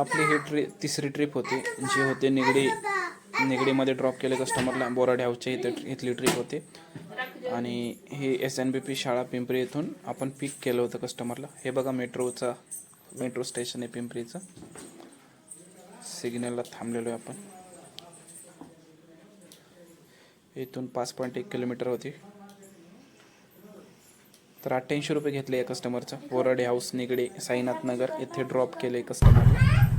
आपली ही ट्रि तिसरी ट्रिप होती जी होते निगडी निगडीमध्ये ड्रॉप केले कस्टमरला बोराडे हाऊसच्या इथे इथली ट्रिप होती. आणि ही एस एन बी पी शाळा पिंपरी येथून आपण पिक केलं होतं कस्टमरला हे बघा मेट्रोचा मेट्रो स्टेशन आहे पिंपरीचं. सिग्नलला थांबलेलो आहे आपण. इथून पाच पॉईंट एक किलोमीटर होती. तर अठ्ठ्याऐंशी रुपये घेतले या कस्टमरचं बोराडे हाऊस निगडे साईनाथ नगर येथे ड्रॉप केले कस्टमरला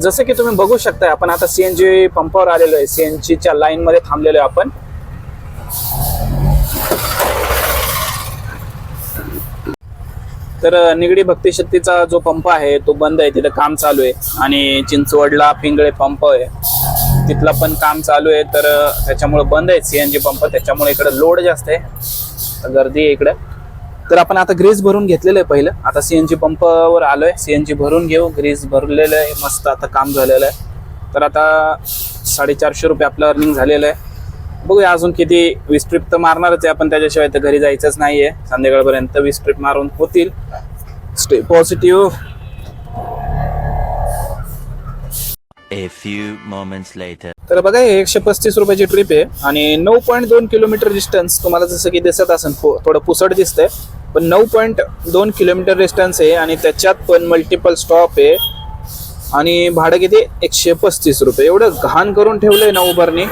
जसं की तुम्ही बघू शकताय आपण आता सीएनजी पंपावर आलेलो आहे. सीएनजीच्या लाईन मध्ये थांबलेलो आहे आपण. तर निगडी भक्ती शक्तीचा जो पंप आहे तो बंद आहे. तिथं काम चालू आहे. आणि चिंचवडला पिंगळे पंप आहे. तिथला पण काम चालू आहे. तर त्याच्यामुळे बंद आहे सीएनजी पंप. त्याच्यामुळे इकडे लोड जास्त आहे. गर्दी आहे इकडे. तर आपण आता ग्रीस भरून घेतलेलं आहे पहिलं. आता सीएनजी पंपावर आलोय. सीएनजी भरून घेऊ. ग्रीस भरलेलं आहे. मस्त आता काम झालेलं आहे. तर आता साडेचारशे रुपये आपलं अर्निंग झालेलं आहे. बघूया अजून किती वीस ट्रिप तर मारणारच आहे. आपण त्याच्याशिवाय तर घरी जायचंच नाही आहे संध्याकाळपर्यंत वीस ट्रिप मारून होतील. Stay positive A few moments later. तर बघा हे एकशे पस्तीस रुपयाची ट्रिप आहे आणि नऊ पॉईंट दोन किलोमीटर डिस्टन्स तुम्हाला जसं की दिसत असेल थोडं पुसट दिसतंय. पण नऊ पॉईंट दोन किलोमीटर डिस्टन्स आहे आणि त्याच्यात पण मल्टिपल स्टॉप आहे. आणि भाडं किती? एकशे पस्तीस रुपये. एवढं घाण करून ठेवलंय ना उभारणी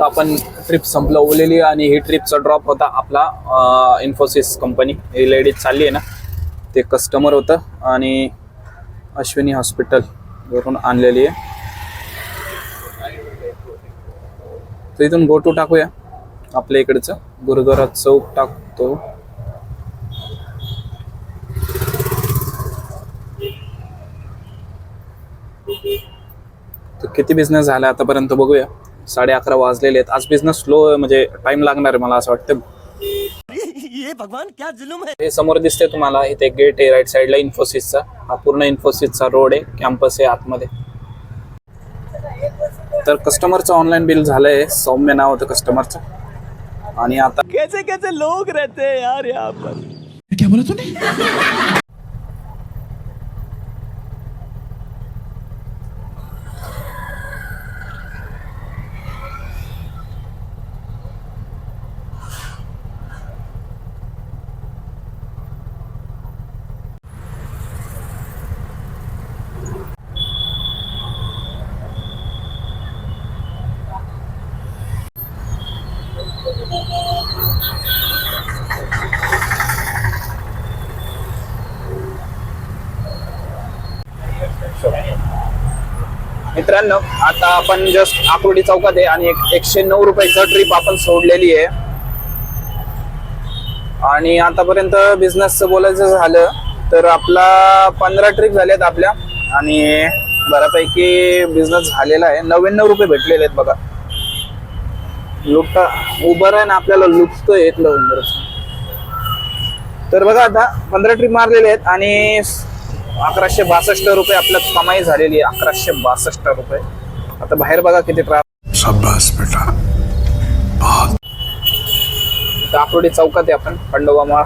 आपण ट्रिप संपलवलेली आणि ही ट्रिपचा ड्रॉप होता आपला इन्फोसिस कंपनी ही लेडीज चालली आहे ना ते कस्टमर होतं आणि अश्विनी हॉस्पिटल वरून आणलेली आहे. तर इथून गोटू टाकूया आपल्या इकडचं. गुरुद्वारा चौक टाकतो. तर किती बिझनेस झाला आतापर्यंत बघूया. साडे अकरा वाजलेले आहेत. आज बिझनेस स्लो म्हणजे टाइम लागणार आहे मला असं वाटतं. ये भगवान क्या जुलुम है? हे समोर दिसते तुम्हाला इथे गेट आहे राईट साईडला इन्फोसिसचा हा पूर्ण इन्फोसिसचा रोड आहे कॅम्पस आहे आतमध्ये. तर कस्टमरचं ऑनलाईन बिल झालंय सौम्य नाव होतं कस्टमरचं आणि आता कैसे कैसे लोग रहते हैं यार यहाँ पर? मित्रांनो आता आपण जस्ट आकुर्डी चौकात आहे आणि एक एकशे नऊ रुपयाचं ट्रिप आपण सोडलेली आहे. आणि आतापर्यंत बिझनेसचं बोलायचं झालं तर आपला पंधरा ट्रिप झाल्यात आपल्या. आणि बऱ्यापैकी बिझनेस झालेला आहे. नव्याण्णव रुपये भेटलेले आहेत बघा. लुटता उभं आहे ना आपल्याला लुटतो इथलं लवकर तर बघा आता पंधरा ट्रिप मारलेले आहेत आणि अकराशे बासष्ट रुपये आपल्यात कमाई झालेली आहे. अकराशे बासष्ट रुपये. आता बाहेर बघा किती बेटा. आकुर्डी चौकात आहे आपण खंडोबा माळ.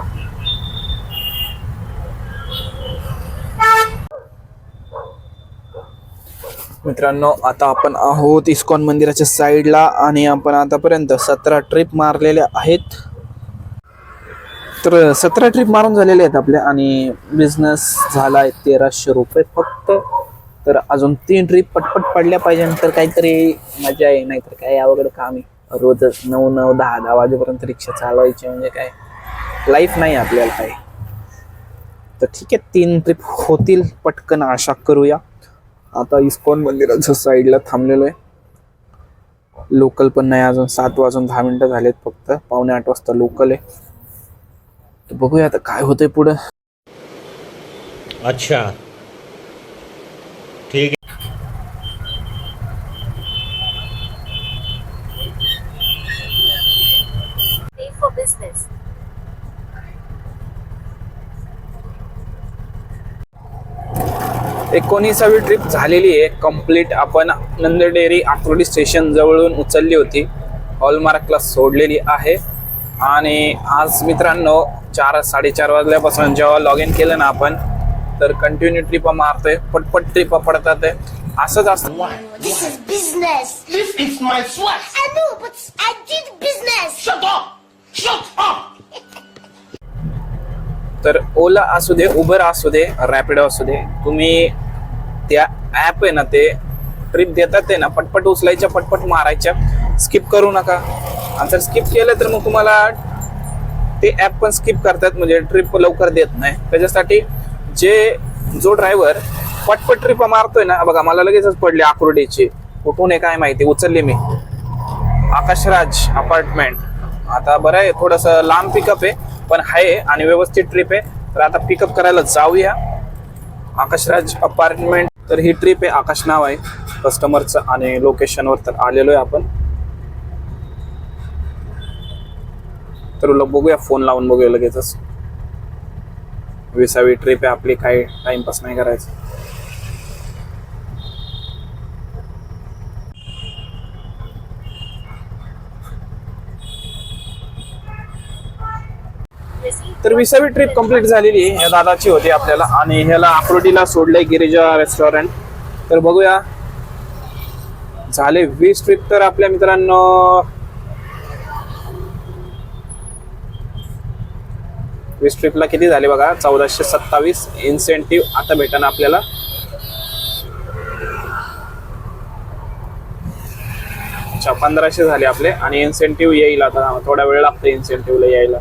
मित्रांनो आता आपण आहोत इस्कॉन मंदिराच्या साईडला आणि आपण आतापर्यंत सतरा ट्रिप मारलेल्या आहेत. तर सतरा ट्रिप मारून झालेले आहेत आपल्या आणि बिझनेस झाला आहे तेराशे रुपये फक्त. तर अजून तीन ट्रिप पटपट पडल्या पाहिजे तर काहीतरी मजा आहे नाहीतर काय अवघड काम आहे. रोजच नऊ नऊ दहा दहा वाजेपर्यंत रिक्षा चालवायची म्हणजे काय? लाईफ नाही आपल्याला काय तर ठीक आहे तीन ट्रिप होतील पटकन आशा करूया. आता इस्कॉन मंदिराच्या साईडला थांबलेलो आहे. लोकल पण नाही अजून सात वाजून दहा मिनिटं झालेत फक्त. पावणे आठ वाजता लोकल आहे. तर बघूया आता काय होतंय पुढं. अच्छा. ठीक है business. एकोणीसावी ट्रिप झालेली आहे. कंप्लीट आपण नंदडेरी आकुर्डी स्टेशन जवळून उचलली होती. हॉलमार्कला सोडलेली आहे. आणि आज मित्रांनो चार साडेचार वाजल्यापासून जेव्हा लॉग इन केलं ना आपण तर कंटिन्यू ट्रिपा मारतोय पटपट ट्रिपा पडतात आहे. असंच असतं! तर ओला असू दे उबर असू दे रॅपिडो असू दे तुम्ही त्या ॲप आहे ना ते ट्रिप देतात ते ना पटपट उचलायच्या पटपट मारायच्या. स्किप करू नका. आणि जर स्किप केलं तर मग तुम्हाला ते ॲप पण स्किप करतात म्हणजे ट्रिप लवकर देत नाही. त्याच्यासाठी जे जो ड्रायव्हर पटपट ट्रिप मारतोय ना बघा मला लगेचच पडली आकुर्डीची. कुठून आहे काय माहिती? उचलली मी. आकाशराज अपार्टमेंट आता बरं आहे थोडंसं लांब पिकअप आहे पण आहे आणि व्यवस्थित ट्रिप आहे. तर आता पिकअप करायला जाऊया. आकाशराज अपार्टमेंट तर ही ट्रिप आहे आकाश नाव आहे कस्टमरचं आणि लोकेशनवर तर आलेलो आहे आपण. तर लोक बघूया फोन लावून बघूया लगेचच. विसावी ट्रिप आहे आपली काही टाइमपास नाही करायचं. तर विसावी ट्रिप कंप्लीट झालेली या दादाची होती आपल्याला. आणि ह्याला अक्रोटीला सोडलंय गिरिजा रेस्टॉरंट तर बघूया. झाले वीस ट्रिप तर आपल्या मित्रांनो वीस ट्रिपला किती झाले बघा? चौदाशे सत्तावीस इन्सेंटिव्ह आता भेटणार आपल्याला. अच्छा पंधराशे झाले आपले आणि इन्सेंटिव्ह येईल आता. थोडा वेळ लागतो इन्सेंटिव्हला यायला.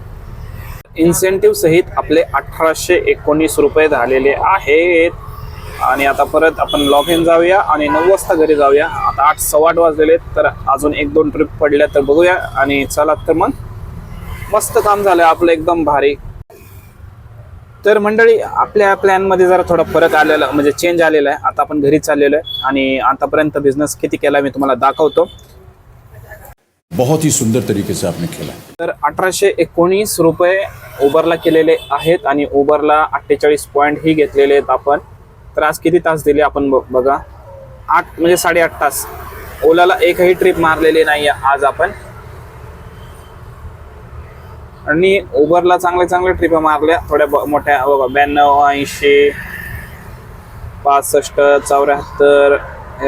इन्सेंटिव्ह सहित आपले अठराशे एकोणीस रुपये झालेले आहेत. आणि आता परत आपण लॉग इन जाऊया आणि नऊ वाजता घरी जाऊया. आता आठ सव्वा आठ वाजलेले आहेत, तर अजून एक दोन ट्रिप पडल्या तर बघूया. आणि चला तर मग मस्त काम झालं आपलं एकदम भारी. तर मंडळी आपल्या प्लॅनमध्ये जरा थोडा फरक आलेला म्हणजे चेंज आलेला आहे. आता आपण घरी चाललेलो आहे आणि आतापर्यंत बिझनेस किती केला मी तुम्हाला दाखवतो. बहुत ही सुंदर तरीके से आपने खेला तर अठराशे एकोणीस रुपये उबरला केलेले आहेत आणि उबरला अठ्ठेचाळीस पॉईंट ही घेतलेले आहेत आपण. तर आज किती तास दिले आपण बघा. आठ म्हणजे साडेआठ तास. ओलाला एकही ट्रिप मारलेली नाही आज आपण. आणि उबरला चांगल्या चांगल्या ट्रिपा मारल्या थोड्या ब- मोठ्या बघा ब्याण्णव ऐंशी पासष्ट चौऱ्याहत्तर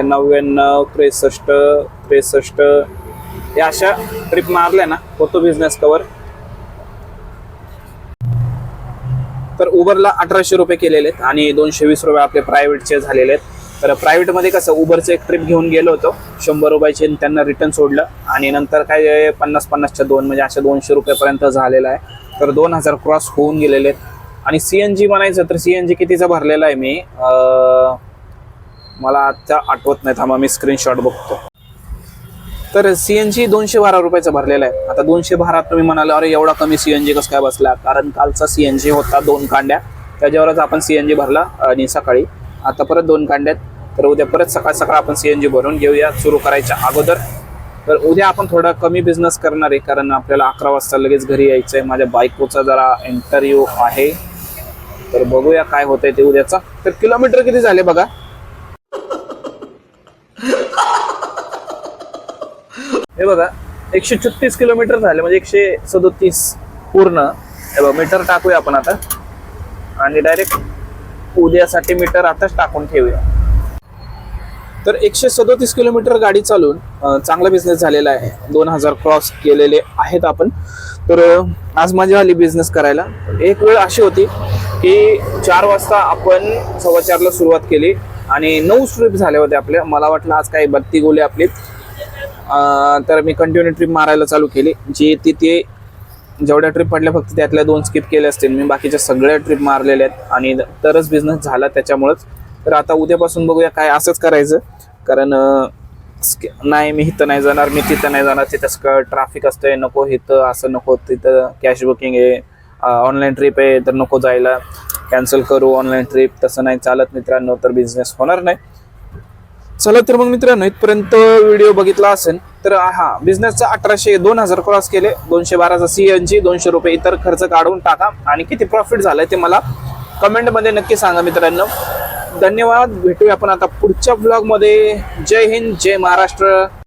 नव्याण्णव त्रेसष्ट त्रेसष्ट. या अशा ट्रिप मारल्या ना होतो बिझनेस कवर तर उबरला अठराशे रुपये केलेले आहेत आणि दोनशे वीस रुपये आपले प्रायव्हेटचे झालेले आहेत. तर प्रायव्हेटमध्ये कसं उबरचं एक ट्रिप घेऊन गेलो होतो. शंभर रुपयाचे त्यांना रिटर्न सोडलं. आणि नंतर काय पन्नास पन्नासच्या दोन म्हणजे अशा दोनशे रुपयापर्यंत झालेलं आहे. तर दोन हजार क्रॉस होऊन गेलेले आहेत. आणि सी एन जी म्हणायचं तर सी एन जी कितीचा भरलेला आहे मी? मला आता आठवत नाही. थांबा मी स्क्रीनशॉट बघतो. तर सी एन जी दोनशे बारा रुपयाचा भरलेला आहे. आता दोनशे बारा तुम्ही म्हणाले अरे एवढा कमी सी एन जी कसं काय बसला? कारण कालचा सी एन जी होता दोन कांड्या. त्याच्यावरच आपण सी एन जी भरला आणि सकाळी. आता परत दोन कांड्यात. तर उद्या परत सकाळ सकाळ आपण सीएनजी भरून घेऊया. सुरू करायच्या अगोदर. तर उद्या आपण थोडा कमी बिझनेस करणार आहे कारण आपल्याला अकरा वाजता लगेच घरी यायचं आहे माझ्या बायकोचा जरा इंटरव्ह्यू आहे. तर बघूया काय होतंय ते उद्याचा. तर किलोमीटर किती झाले बघा? हे बघा एकशे छत्तीस किलोमीटर झाले म्हणजे एकशे सदोतीस पूर्ण. हे बघा मीटर टाकूया आपण आता. आणि डायरेक्ट उद्यासाठी मीटर आताच टाकून ठेवूया. तर एकशे सदोतीस किलोमीटर गाडी चालून चांगला बिझनेस झालेला आहे. दोन हजार क्रॉस केलेले आहेत आपण. तर आज मजा आली बिझनेस करायला. एक वेळ अशी होती की चार वाजता आपण सव्वा चारला सुरुवात केली आणि नऊ स्ट्रिप झाल्या होत्या आपल्या मला वाटलं आज काही बत्ती गोले आपली. तर मी कंटिन्यू ट्रिप मारायला चालू केली. जी तिथे जेवढ्या ट्रिप पडल्या फक्त त्यातल्या दोन स्किप केल्या असतील. मी बाकीच्या सगळ्या ट्रिप मारलेल्या आहेत आणि तरच बिझनेस झाला त्याच्यामुळंच. तर आता उद्यापासून बघूया काय असंच करायचं. कारण नाही मी इथं नाही जाणार मी तिथं नाही जाणार. तिथं ट्रॅफिक असतंय नको इथं असं नको तिथं कॅश बुकिंग आहे. ऑनलाईन ट्रिप आहे तर नको जायला. कॅन्सल करू ऑनलाईन ट्रिप तसं नाही चालत मित्रांनो तर बिझनेस होणार नाही. चला तर मग मित्रांनो इथपर्यंत व्हिडिओ बघितला असेल. तर हा बिझनेसचा अठराशे दोन हजार क्रॉस केले. दोनशे बाराचा सी एन जी दोनशे रुपये इतर खर्च काढून टाका. आणि किती प्रॉफिट झालाय ते मला कमेंटमध्ये नक्की सांगा मित्रांनो. धन्यवाद. भेटूया आपण आता पुढच्या ब्लॉगमध्ये जय हिंद जय महाराष्ट्र.